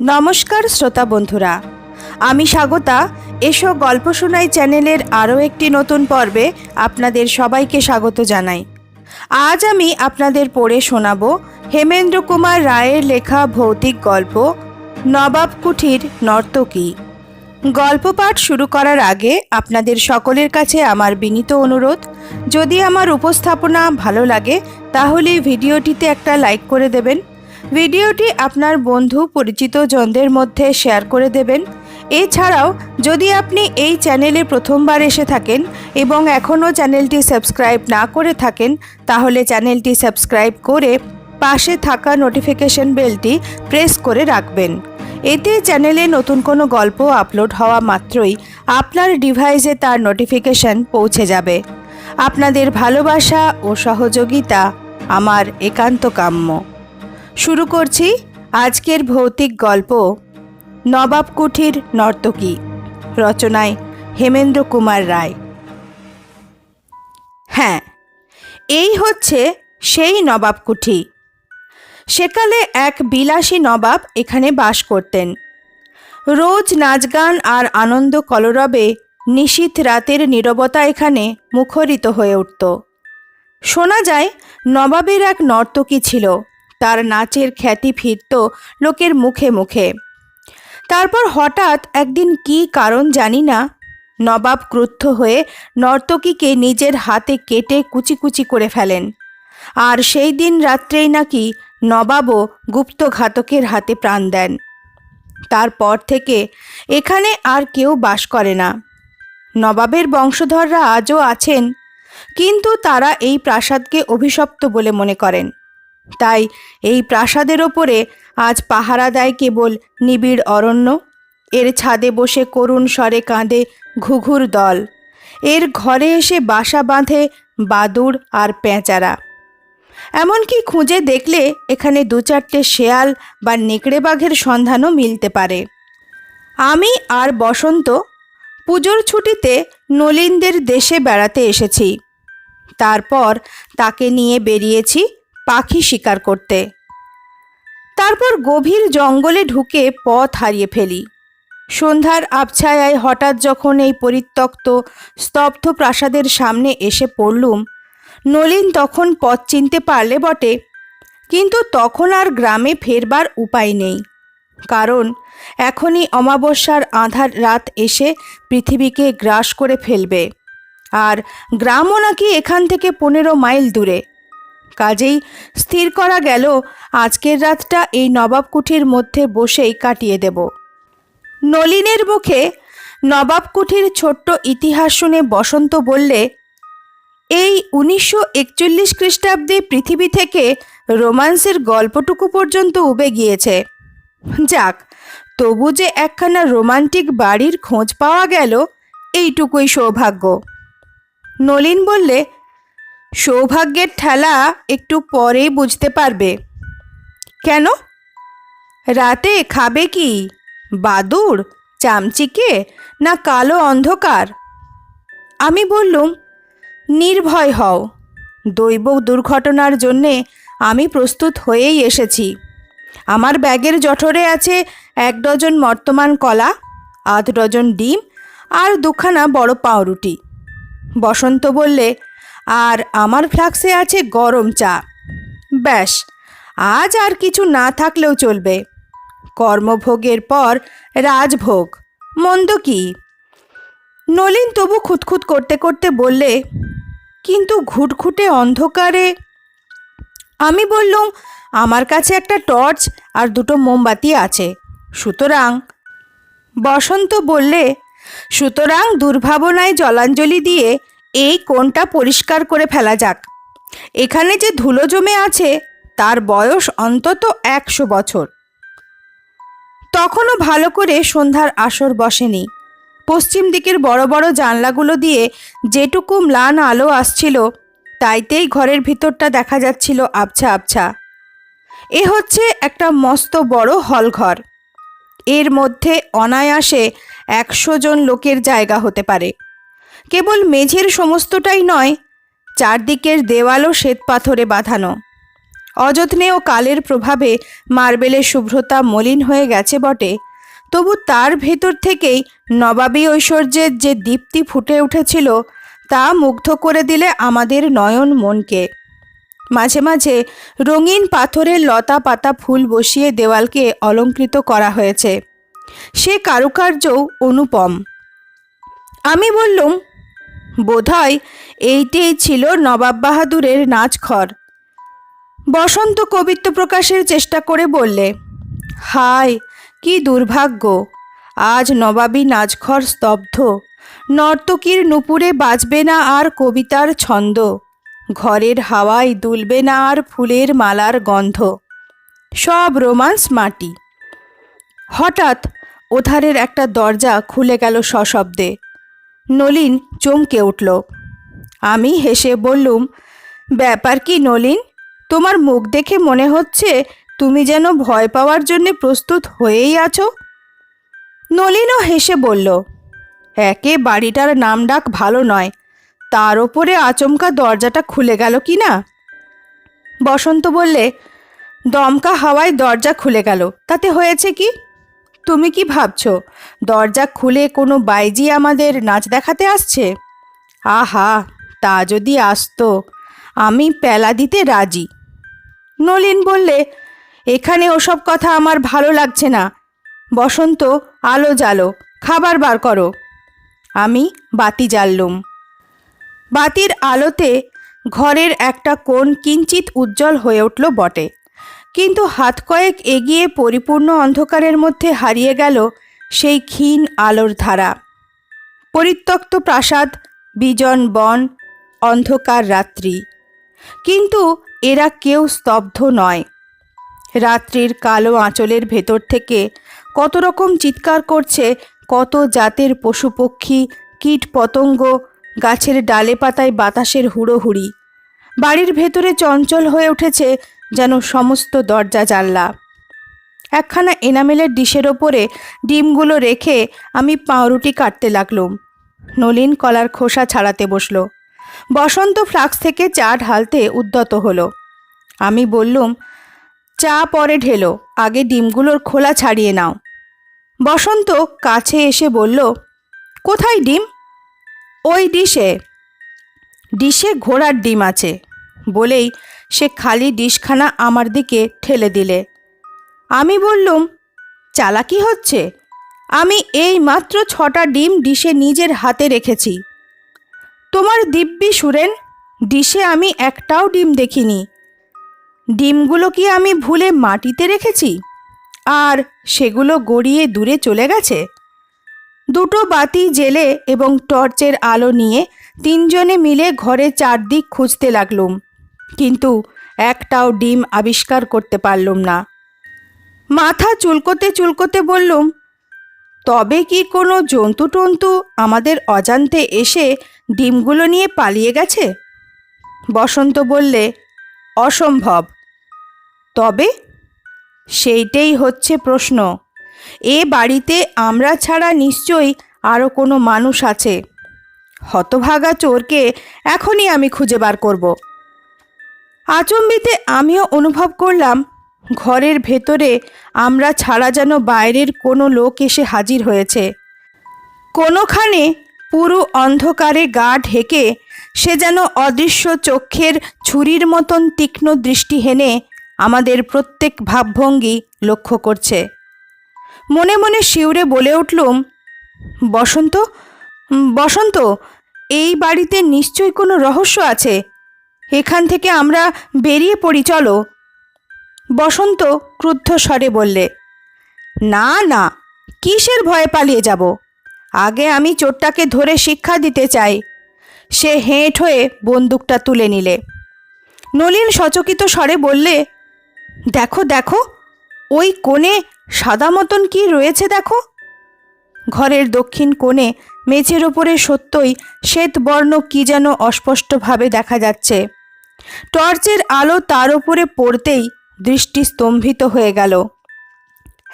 নমস্কার শ্রোতা বন্ধুরা। আমি স্বাগতা। এসো গল্প শোনাই চ্যানেলের আরও একটি নতুন পর্বে আপনাদের সবাইকে স্বাগত জানাই। আজ আমি আপনাদের পড়ে শোনাব হেমেন্দ্র কুমার রায়ের লেখা ভৌতিক গল্প, নবাব কুঠির নর্তকী। গল্প পাঠ শুরু করার আগে আপনাদের সকলের কাছে আমার বিনীত অনুরোধ, যদি আমার উপস্থাপনা ভালো লাগে, তাহলে ভিডিওটিতে একটা লাইক করে দেবেন ভিডিওটি আপনার বন্ধু পরিচিত জনদের মধ্যে শেয়ার করে দেবেন। এছাড়াও, যদি আপনি এই চ্যানেলে প্রথমবার এসে থাকেন এবং এখনও চ্যানেলটি সাবস্ক্রাইব না করে থাকেন, তাহলে চ্যানেলটি সাবস্ক্রাইব করে পাশে থাকা নোটিফিকেশন বেলটি প্রেস করে রাখবেন। এতে চ্যানেলে নতুন কোনো গল্প আপলোড হওয়া মাত্রই আপনার ডিভাইসে তার নোটিফিকেশন পৌঁছে যাবে। আপনাদের ভালোবাসা ও সহযোগিতা আমার একান্ত কাম্য। শুরু করছি আজকের ভৌতিক গল্প নবাব কুঠির নর্তকী, রচনায় হেমেন্দ্র কুমার রায়। হ্যাঁ এই হচ্ছে সেই নবাব কুঠি সেকালে এক বিলাসী নবাব এখানে বাস করতেন। রোজ নাচ গান আর আনন্দ কলরবে নিশীথ রাতের নীরবতা এখানে মুখরিত হয়ে উঠত। শোনা যায় নবাবের এক নর্তকী ছিল তার নাচের খ্যাতি ফিরত লোকের মুখে মুখে। তারপর হঠাৎ একদিন কী কারণ জানি না, নবাব ক্রুদ্ধ হয়ে নর্তকীকে নিজের হাতে কেটে কুচি কুচি করে ফেলেন। আর সেই দিন রাত্রেই নাকি নবাবও গুপ্তঘাতকের হাতে প্রাণ দেন। তারপর থেকে এখানে আর কেউ বাস করে না। নবাবের বংশধররা আজও আছেন, কিন্তু তারা এই প্রাসাদকে অভিশপ্ত বলে মনে করেন। তাই এই প্রাসাদের ওপরে আজ পাহারা দেয় কেবল নিবিড় অরণ্য। এর ছাদে বসে করুণ স্বরে কাঁদে ঘুঘুর দল। এর ঘরে এসে বাসা বাঁধে বাদুড় আর পেঁচারা। এমনকি খুঁজে দেখলে এখানে দু চারটে শেয়াল বা নেকড়ে বাঘের সন্ধানও মিলতে পারে। আমি আর বসন্ত পুজোর ছুটিতে নলিনদের দেশে বেড়াতে এসেছি। তারপর তাকে নিয়ে বেরিয়েছি পাখি শিকার করতে। তারপর গভীর জঙ্গলে ঢুকে পথ হারিয়ে ফেলি। সন্ধ্যার আবছায়ায় হঠাৎ যখন এই পরিত্যক্ত, স্তব্ধ প্রাসাদের সামনে এসে পড়লুম, নলিন তখন পথ চিনতে পারলে বটে, কিন্তু তখন আর গ্রামে ফেরবার উপায় নেই, কারণ এখনই অমাবস্যার আধার রাত এসে পৃথিবীকে গ্রাস করে ফেলবে, আর গ্রামও নাকি এখান থেকে পনেরো মাইল দূরে। কাজেই স্থির করা গেল, আজকের রাতটা এই নবাব কুঠির মধ্যে বসেই কাটিয়ে দেব। নলিনের মুখে নবাব কুঠির ছোট্ট ইতিহাস শুনে বসন্ত বললে, এই উনিশশো একচল্লিশ খ্রিস্টাব্দে পৃথিবী থেকে রোমান্সের গল্পটুকু পর্যন্ত উবে গিয়েছে। যাক, তবু যে একখানা রোমান্টিক বাড়ির খোঁজ পাওয়া গেল, এইটুকুই সৌভাগ্য। নলিন বললে সৌভাগ্যের ঠেলা একটু পরেই বুঝতে পারবে। কেন? রাতে খাবে কি? বাদুড়? চামচিকে? না কালো অন্ধকার? আমি বললুম, নির্ভয় হও। দৈব দুর্ঘটনার জন্যে আমি প্রস্তুত হয়েই এসেছি। আমার ব্যাগের জঠরে আছে এক ডজন মর্তমান কলা, আধ ডজন ডিম আর দুখানা বড় পাউরুটি। বসন্ত বললে আর আমার ফ্লাক্সে আছে গরম চা। ব্যাস, আজ আর কিছু না থাকলেও চলবে। কর্মভোগের পর রাজভোগ, মন্দ কি? নলিন তবু খুঁতখুত করতে করতে বললে, কিন্তু ঘুটঘুটে অন্ধকারে আমি বললুম, আমার কাছে একটা টর্চ আর দুটো মোমবাতি আছে। সুতরাং বসন্ত বললে, সুতরাং দুর্ভাবনায় জলাঞ্জলি দিয়ে এই কোণটা পরিষ্কার করে ফেলা যাক। এখানে যে ধুলো জমে আছে, তার বয়স অন্তত একশো বছর। তখনও ভালো করে সন্ধ্যার আসর বসেনি। পশ্চিম দিকের বড় বড় জানলাগুলো দিয়ে যেটুকু ম্লান আলো আসছিল, তাইতেই ঘরের ভিতরটা দেখা যাচ্ছিল আবছা আবছা। এ হচ্ছে একটা মস্ত বড় হলঘর। এর মধ্যে অনায়াসে একশো জন লোকের জায়গা হতে পারে। কেবল মেঝের সমস্তটাই নয়, চারদিকের দেওয়ালও শ্বেত পাথরে বাঁধানো। অযত্নে ও কালের প্রভাবে মার্বেলের শুভ্রতা মলিন হয়ে গেছে বটে। তবু তার ভেতর থেকেই নবাবী ঐশ্বর্যের যে দীপ্তি ফুটে উঠেছিল, তা মুগ্ধ করে দিলে আমাদের নয়ন মনকে। মাঝে মাঝে রঙিন পাথরের লতা পাতা ফুল বসিয়ে দেওয়ালকে অলঙ্কৃত করা হয়েছে। সে কারুকার্যও অনুপম। আমি বললুম বোধহয় এইটাই ছিল নবাব বাহাদুরের নাচঘর। বসন্ত কবিত্ব প্রকাশের চেষ্টা করে বললে, হায়, কি দুর্ভাগ্য! আজ নবাবী নাচঘর স্তব্ধ। নর্তকীর নুপুরে বাজবে না আর কবিতার ছন্দ। ঘরের হাওয়ায় দুলবে না আর ফুলের মালার গন্ধ। সব রোমান্স মাটি। হঠাৎ ওধারের একটা দরজা খুলে গেল সশব্দে। নলিন চমকে উঠল। আমি হেসে বললুম, ব্যাপার কি নলিন? তোমার মুখ দেখে মনে হচ্ছে তুমি যেন ভয় পাওয়ার জন্য প্রস্তুত হয়েই আছো? নলিনও হেসে বলল, একে বাড়িটার নাম ডাক ভালো নয়। তার ওপরে আচমকা দরজাটা খুলে গেল কি না? বসন্ত বললে, দমকা হাওয়ায় দরজা খুলে গেল। তাতে হয়েছে কি? তুমি কি ভাবছ? দরজা খুলে কোনো বাইজি আমাদের নাচ দেখাতে আসছে? আহা, তা যদি আসতো। আমি পেলা দিতে রাজি। নলিন বললে, এখানে ওসব কথা আমার ভালো লাগছে না। বসন্ত, আলো জ্বালো, খাবার বার করো। আমি বাতি জ্বাললুম। বাতির আলোতে ঘরের একটা কোণ কিঞ্চিত উজ্জ্বল হয়ে উঠল বটে। কিন্তু হাত কয়েক এগিয়ে পরিপূর্ণ অন্ধকারের মধ্যে হারিয়ে গেল সেই ক্ষীণ আলোর ধারা। পরিত্যক্ত প্রাসাদ, বিজন বন, অন্ধকার রাত্রি। কিন্তু এরা কেউ স্তব্ধ নয়। রাত্রির কালো আঁচলের ভেতর থেকে কত রকম চিৎকার করছে, কত জাতের পশু পক্ষী কীট পতঙ্গ, গাছের ডালে পাতায় বাতাসের হুড়োহুড়ি। বাড়ির ভেতরে চঞ্চল হয়ে উঠেছে যেন সমস্ত দরজা জানলা। একখানা এনামেলের ডিশের ওপরে ডিমগুলো রেখে আমি পাউরুটি কাটতে লাগলুম। নলিন কলার খোসা ছাড়াতে বসল। বসন্ত ফ্লাক্স থেকে চা ঢালতে উদ্যত হলো। আমি বললুম, চা পরে ঢেলো, আগে ডিমগুলোর খোলা ছাড়িয়ে নাও। বসন্ত কাছে এসে বলল, কোথায় ডিম? ওই ডিশে। ডিশে ঘোড়ার ডিম আছে। বলেই সে খালি ডিশখানা আমার দিকে ঠেলে দিলে। আমি বললুম, চালাকি হচ্ছে? আমি এই মাত্র ছটা ডিম ডিশে নিজের হাতে রেখেছি। তোমার দিব্যি সুরেন, ডিশে আমি একটাও ডিম দেখিনি। ডিমগুলো কি আমি ভুলে মাটিতে রেখেছি? আর সেগুলো গড়িয়ে দূরে চলে গেছে? দুটো বাতি জেলে এবং টর্চের আলো নিয়ে তিনজনে মিলে ঘরে চারদিক খুঁজতে লাগলুম। কিন্তু একটাও ডিম আবিষ্কার করতে পারলুম না। মাথা চুলকোতে চুলকোতে বললুম, তবে কি কোনো জন্তু টন্তু আমাদের অজান্তে এসে ডিমগুলো নিয়ে পালিয়ে গেছে? বসন্ত বললে, অসম্ভব। তবে সেইটাই হচ্ছে প্রশ্ন। এ বাড়িতে আমরা ছাড়া নিশ্চয়ই আরও কোনো মানুষ আছে। হতভাগা চোরকে এখনই আমি খুঁজে বার করব। আচম্বিতে আমিও অনুভব করলাম, ঘরের ভেতরে আমরা ছাড়া যেন বাইরের কোনো লোক এসে হাজির হয়েছে। কোনোখানে পুরো অন্ধকারে গা ঢেকে সে যেন অদৃশ্য চক্ষের ছুরির মতন তীক্ষ্ণ দৃষ্টি হেনে আমাদের প্রত্যেক ভাবভঙ্গি লক্ষ্য করছে। মনে মনে শিউরে বলে উঠলুম, বসন্ত বসন্ত, এই বাড়িতে নিশ্চয়ই কোনো রহস্য আছে? এখান থেকে আমরা বেরিয়ে পড়ি, চলো। বসন্ত ক্রুদ্ধ স্বরে বললে, না না, কিসের ভয়ে পালিয়ে যাব? আগে আমি চোরটাকে ধরে শিক্ষা দিতে চাই। সে হেঁট হয়ে বন্দুকটা তুলে নিলে। নলিন সচকিত স্বরে বললে, দেখো দেখো, ওই কোণে সাদা মতন কি রয়েছে দেখো? ঘরের দক্ষিণ কোণে মেঝের ওপরে সত্যই শ্বেতবর্ণ কি যেন অস্পষ্টভাবে দেখা যাচ্ছে। টর্চের আলো তার ওপরে পড়তেই দৃষ্টি স্তম্ভিত হয়ে গেল।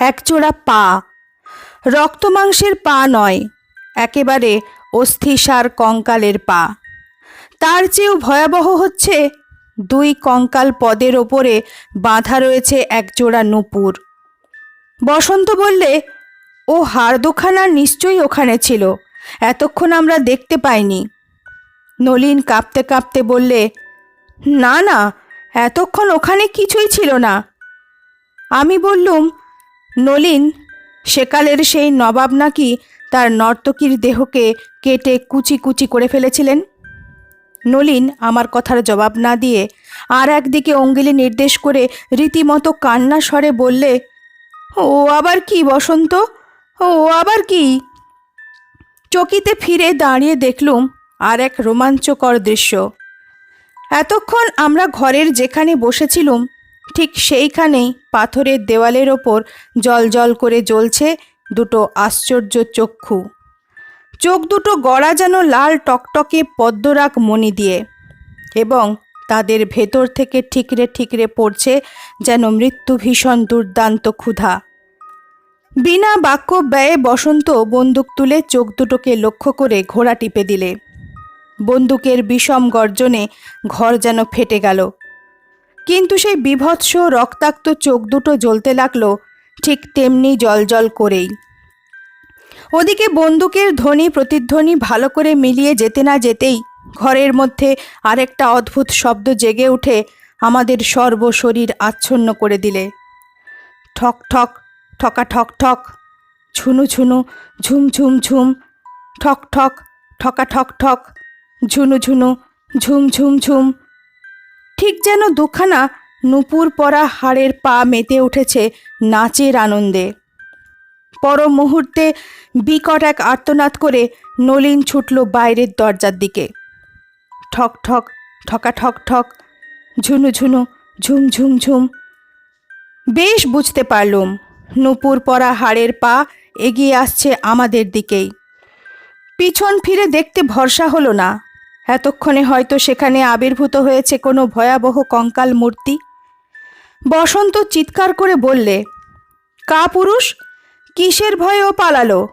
একজোড়া পা। রক্তমাংসের পা নয়, একেবারে অস্থিসার কঙ্কালের পা। তার চেয়েও ভয়াবহ হচ্ছে দুই কঙ্কাল পদের ওপরে বাঁধা রয়েছে এক জোড়া নুপুর। বসন্ত বললে, ও হাড় নিশ্চয়ই ওখানে ছিল, এতক্ষণ আমরা দেখতে পাইনি। নলিন কাঁপতে কাঁপতে বললে না না, এতক্ষণ ওখানে কিছুই ছিল না। আমি বললুম, নলিন, সেকালের সেই নবাব নাকি তার নর্তকীর দেহকে কেটে কুচি কুচি করে ফেলেছিলেন? নলিন আমার কথার জবাব না দিয়ে আর একদিকে অঙ্গিলি নির্দেশ করে রীতিমতো কান্না স্বরে বললে, ও আবার কি বসন্ত? ও আবার কি? চকিতে ফিরে দাঁড়িয়ে দেখলুম আর এক রোমাঞ্চকর দৃশ্য। এতক্ষণ আমরা ঘরের যেখানে বসেছিলুম, ঠিক সেইখানেই পাথরের দেওয়ালের ওপর জল করে জ্বলছে দুটো আশ্চর্য চক্ষু। চোখ দুটো গড়া যেন লাল টকটকে পদ্মরাগ মণি দিয়ে এবং তাদের ভেতর থেকে ঠিকরে ঠিকরে পড়ছে যেন মৃত্যু ভীষণ দুর্দান্ত ক্ষুধা। বিনা বাক্য ব্যয়ে বসন্ত বন্দুক তুলে চোখ দুটোকে লক্ষ্য করে ঘোড়া টিপে দিলে। বন্দুকের বিষম গর্জনে ঘর যেন ফেটে গেল। কিন্তু সেই বিভৎস রক্তাক্ত চোখ দুটো জ্বলতে লাগল ঠিক তেমনি জলজল করেই। ওদিকে বন্দুকের ধ্বনি প্রতিধ্বনি ভালো করে মিলিয়ে যেতে না যেতেই ঘরের মধ্যে আরেকটা অদ্ভুত শব্দ জেগে উঠে আমাদের সর্বশরীর আচ্ছন্ন করে দিলে। ঠক ঠক, ঠকা, ঠক ঠক ঝুনু ছুনু, ঝুম ঝুম ঝুম, ঠক ঠক, ঠকা, ঠক ঠক ঝুনু ঝুনু, ঝুম ঝুম ঝুম। ঠিক যেন দুখানা নুপুর পরা হাড়ের পা মেতে উঠেছে নাচের আনন্দে। পর মুহূর্তে বিকট এক আর্তনাদ করে নলিন ছুটল বাইরের দরজার দিকে। ঠক ঠক, ঠকা ঠক ঠক, ঝুনু ঝুনু, ঝুম ঝুম ঝুম। বেশ বুঝতে পারলুম, নুপুর পরা হাড়ের পা এগিয়ে আসছে আমাদের দিকেই। পিছন ফিরে দেখতে ভরসা হলো না। এতক্ষণে হয়তো সেখানে আবির্ভূত হয়েছে কোনো ভয়াবহ কঙ্কাল মূর্তি? বসন্ত চিৎকার করে বললে, কা পুরুষ? কিসের ভয়ে ও পালালো?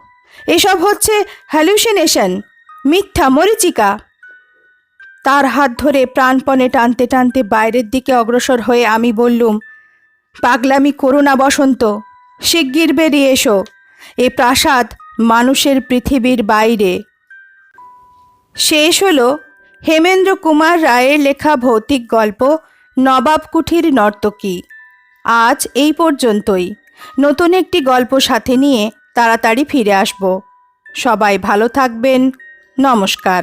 এসব হচ্ছে হ্যালুসিনেশন, মিথ্যা মরিচিকা। তার হাত ধরে প্রাণপণে টানতে টানতে বাইরের দিকে অগ্রসর হয়ে আমি বললুম, পাগলামি করো না বসন্ত, শিগগির বেরিয়ে এসো। এ প্রাসাদ মানুষের পৃথিবীর বাইরে। শেষ হল হেমেন্দ্র কুমার রায়ের লেখা ভৌতিক গল্প নবাব কুঠির নর্তকী। আজ এই পর্যন্তই। নতুন একটি গল্প সাথে নিয়ে তাড়াতাড়ি ফিরে আসব। সবাই ভালো থাকবেন। নমস্কার।